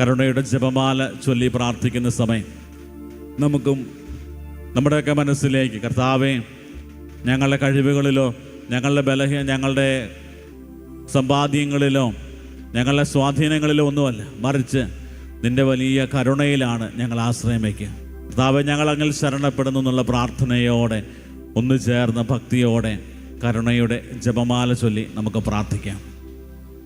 കരുണയുടെ ജപമാല ചൊല്ലി പ്രാർത്ഥിക്കുന്ന സമയം നമുക്കും നമ്മുടെയൊക്കെ മനസ്സിലേക്ക് കർത്താവേ ഞങ്ങളുടെ കഴിവുകളിലോ ഞങ്ങളുടെ ബലഹീന ഞങ്ങളുടെ സമ്പാദ്യങ്ങളിലോ ഞങ്ങളുടെ സ്വാധീനങ്ങളിലോ ഒന്നുമല്ല. മറിച്ച് നിന്റെ വലിയ കരുണയിലാണ് ഞങ്ങൾ ആശ്രയം വയ്ക്കുക കർത്താവ് ഞങ്ങൾ അങ്ങിൽ ശരണപ്പെടുന്നു എന്നുള്ള പ്രാർത്ഥനയോടെ ഒന്ന് ചേർന്ന ഭക്തിയോടെ കരുണയുടെ ജപമാല ചൊല്ലി നമുക്ക് പ്രാർത്ഥിക്കാം.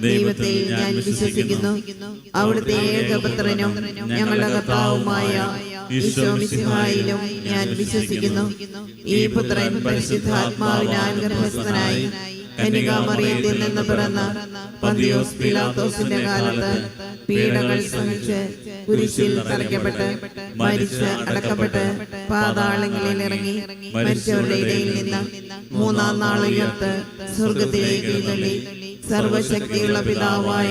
ദൈവത്തെ ഞാൻ വിശ്വസിക്കുന്നു. അവിടുത്തെ ഏകപുത്രനും ഞങ്ങളുടെ കർത്താവുമായ ഈശോ മിശിഹായിലും ഞാൻ വിശ്വസിക്കുന്നു. ഈ പുത്രൻ പരിശുദ്ധാത്മാവിനാൽ ഗർഭസ്ഥനായി പിറന്ന പിലാത്തോസിന്റെ പീഡകൾ സഹിച്ച് കുരിശിൽ തറയ്ക്കപ്പെട്ട് മരിച്ച് അടക്കപ്പെട്ട് പാതാളങ്ങളിൽ ഇറങ്ങി മരിച്ചവരുടെ ഇടയിൽ നിന്ന് മൂന്നാം നാൾ സ്വർഗത്തിലേക്ക് സർവശക്തിയുള്ള പിതാവായ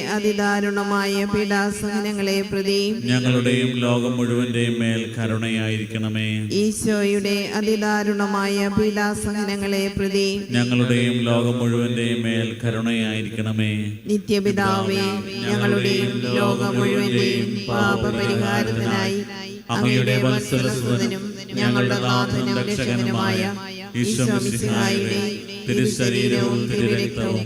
അതിദാരുണമായ പീഡാസഹനങ്ങളെ പ്രതി ഞങ്ങളുടെയും ലോകം മുഴുവന്റെയും മേൽ കരുണയായിരിക്കണമേ. ഈശോയുടെ അതിദാരുണമായ പീഡാസഹനങ്ങളെ പ്രതി ഞങ്ങളുടെയും ലോകം മുഴുവന്റെയും മേൽ കരുണയായിരിക്കണമേ. നിത്യപിതാവേ ഞങ്ങളുടെയും ലോകം മുഴുവന്റെയും പാപപരിഹാരത്തിനായി അങ്ങയുടെ ഞങ്ങളുടെ നാഥനും രക്ഷകനുമായ ഈശ്വര തിരുശരീരവും തിരുരക്തവും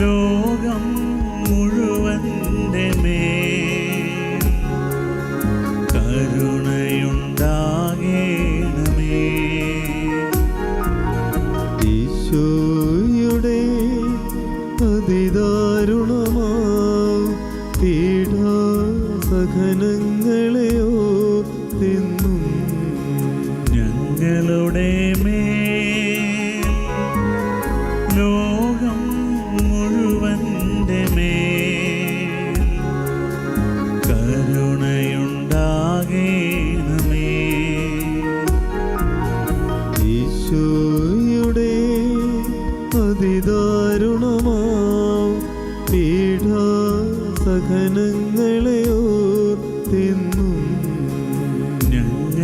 ലോകം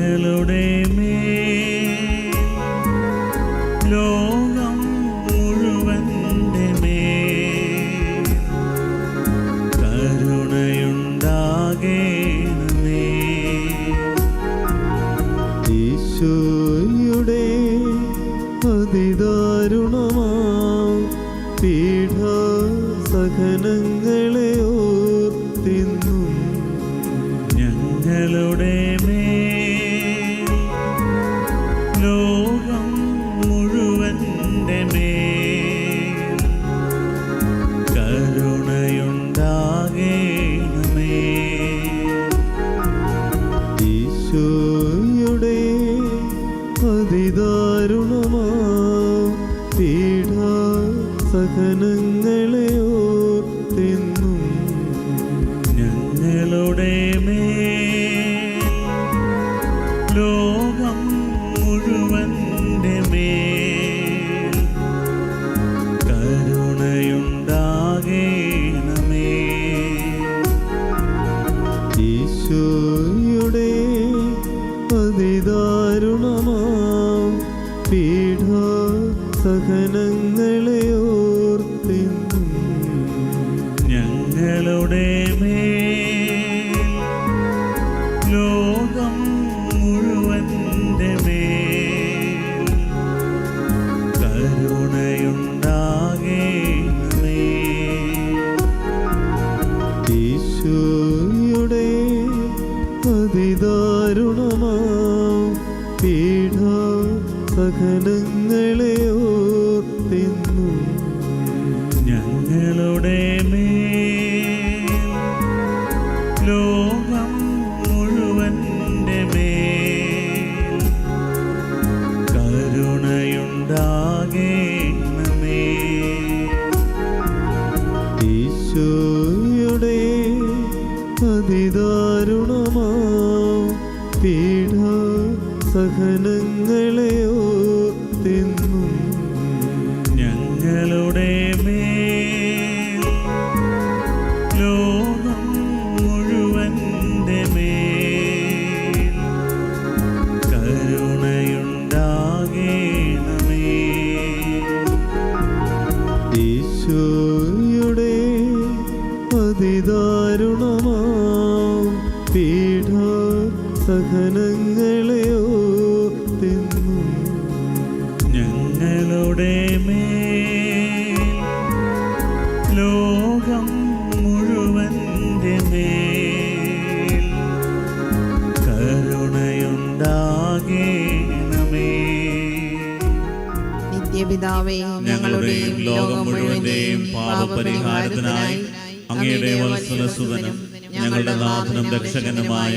ഞങ്ങളുടെ സഹനങ്ങളെ ഓർത്തെന്നും ലോകം കരുണയുണ്ടാകേണമേ. പീഠ സഹനങ്ങളെ അതിദാരുണമാ പീഠ സഹനങ്ങളെ ഓർത്തിന്നു. ഞങ്ങളുടെ ലോകം ഈശോയുടെ അതിദാരുണമാ പീഡാ സഹനങ്ങളെ ഓർത്തെന്നും ഞങ്ങളുടെ ലോകം മുഴുവന്റെ മേ കരുണയുണ്ടാകേണമേ. ഈശോ സഹനങ്ങളെ തിന്നു ഞങ്ങളുടെ മേൽ ലോകം മുഴുവന്റെ മേൽ കരുണയുണ്ടാകേണമേ. നിത്യപിതാവേ ഞങ്ങളുടെയും ലോകം മുഴുവന്റെയും പാപപരിഹാരത്തിനായി അങ്ങയുടെ വത്സലസുതനും ഞങ്ങളുടെ നാഥനും രക്ഷകനുമായ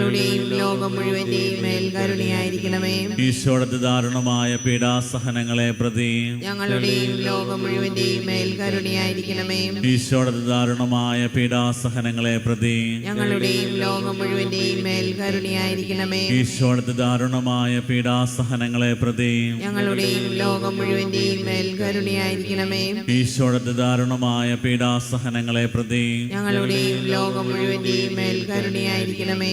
ഞങ്ങളുടെയും ലോകം മുഴുവന്റെയും മേൽ കരുണയായിരിക്കണമേ. ഈശോയുടെ ദാരുണമായ പീഡാസഹനങ്ങളെ പ്രതി ഞങ്ങളുടെയും ലോകം മുഴുവന്റെയും മേൽ കരുണയായിരിക്കണമേ. ഈശോയുടെ ദാരുണമായ പീഡാസഹനങ്ങളെ പ്രതി ഞങ്ങളുടെയും ലോകം മുഴുവന്റെയും മേൽ കരുണയായിരിക്കണമേ. ഈശോയുടെ ദാരുണമായ പീഡാസഹനങ്ങളെ പ്രതി ഞങ്ങളുടെയും ലോകം മുഴുവന്റെയും മേൽ കരുണയായിരിക്കണമേ. ഈശോയുടെ ദാരുണമായ പീഡാസഹനങ്ങളെ പ്രതി ഞങ്ങളുടെയും ലോകം മുഴുവന്റെയും മേൽ കരുണയായിരിക്കണമേ.